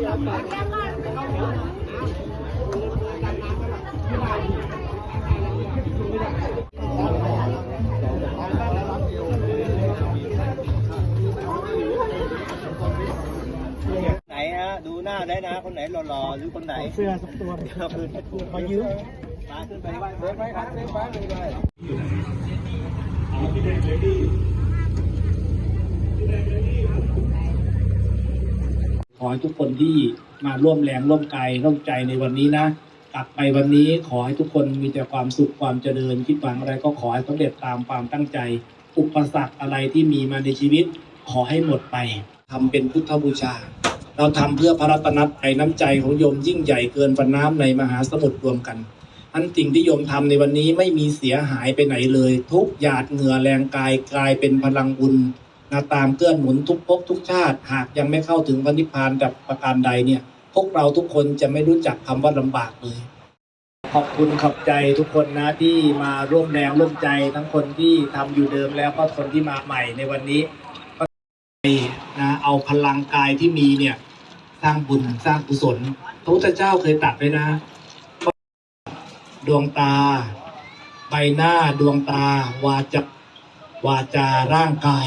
ไหนฮะดูหน้าได้นะคนไหนหล่อๆหรือคนไหนเสื้อสักตัวครับคือขอยืมมาขึ้นไปไหว้เดินไปครับเดินไปเลย ขอให้ทุกคนที่มาร่วมแรงร่วมกายร่วมใจในวันนี้นะกลับไปวันนี้ขอให้ทุกคนมีแต่ความสุขความเจริญคิดหวังอะไรก็ขอให้สำเร็จตามความตั้งใจ อุปสรรคอะไรที่มีมาในชีวิต ขอให้หมดไปทำเป็นพุทธบูชา เราทำเพื่อพระรัตนตรัยน้ำใจของโยมยิ่งใหญ่เกินฝันน้ำในมหาสมุทรรวมกันอันสิ่งที่โยมทำในวันนี้ไม่มีเสียหายไปไหนเลย ทุกหยาดเหงื่อแรงกายกลายเป็นพลังบุญ นาตามเกื้อนหนุนทุกภพทุกชาติ หากยังไม่เข้าถึงพระนิพพานแบบประการใดเนี่ย พวกเราทุกคนจะไม่รู้จักคำว่าลำบากเลย ขอบคุณขอบใจทุกคนนะที่มาร่วมแรงร่วมใจทั้งคนที่ทำอยู่เดิมแล้วก็คนที่มาใหม่ในวันนี้ก็นะเอาพลังกายที่มีเนี่ยสร้างบุญสร้างกุศลพระพุทธเจ้าเคยตรัดไว้นะ ดวงตา ใบหน้าดวงตา วาจาวาจาร่างกาย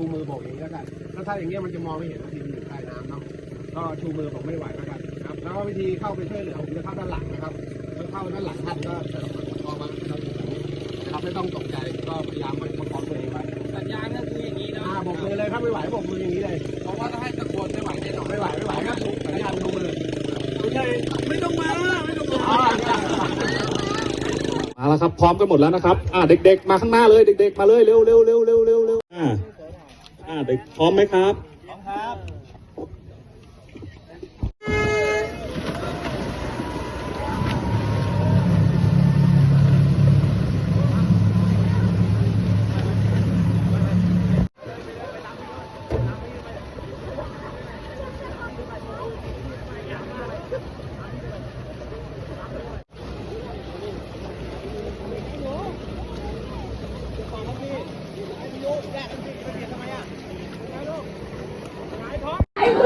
ชูมือโบกอย่างนี้แล้วกันแล้วถ้าอย่างเงี้ยมันจะมองไม่เห็นว่าทีมอยู่ใต้น้ำเนาะก็ชูมือบอกไม่ไหวแล้วกันครับแล้วก็วิธีเข้าไปช่วยเหลือผมจะเข้าด้านหลังนะครับแล้วเข้าด้านหลังท่านก็จะพอมาเราอยู่แบบนี้นะครับไม่ต้องตกใจก็พยายามประคองตัวเองไว้สัญญาณก็คืออย่างนี้นะอ่าโบกมือเลยครับไม่ไหวโบกมืออย่างนี้เลยเพราะว่าถ้าให้ตะโกนไม่ไหวแน่นอนไม่ไหวไม่ไหวครับสัญญาณชูมือไม่ใช่ไม่ต้องมาไม่ต้องมาอ่ามาแล้วครับพร้อมกันหมดแล้วนะครับอ่าเด็กๆ มาข้างหน้าเลยเด็ก ๆ มาเลยเร็วเร็วเร็วเร็วเร็วเร็วอ่า อ่าเด็กพร้อมไหมครับครับ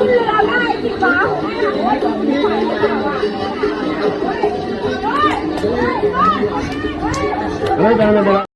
ไอ้คุณเรือได้สิวะเฮ้ยเฮ้ยเฮ้ย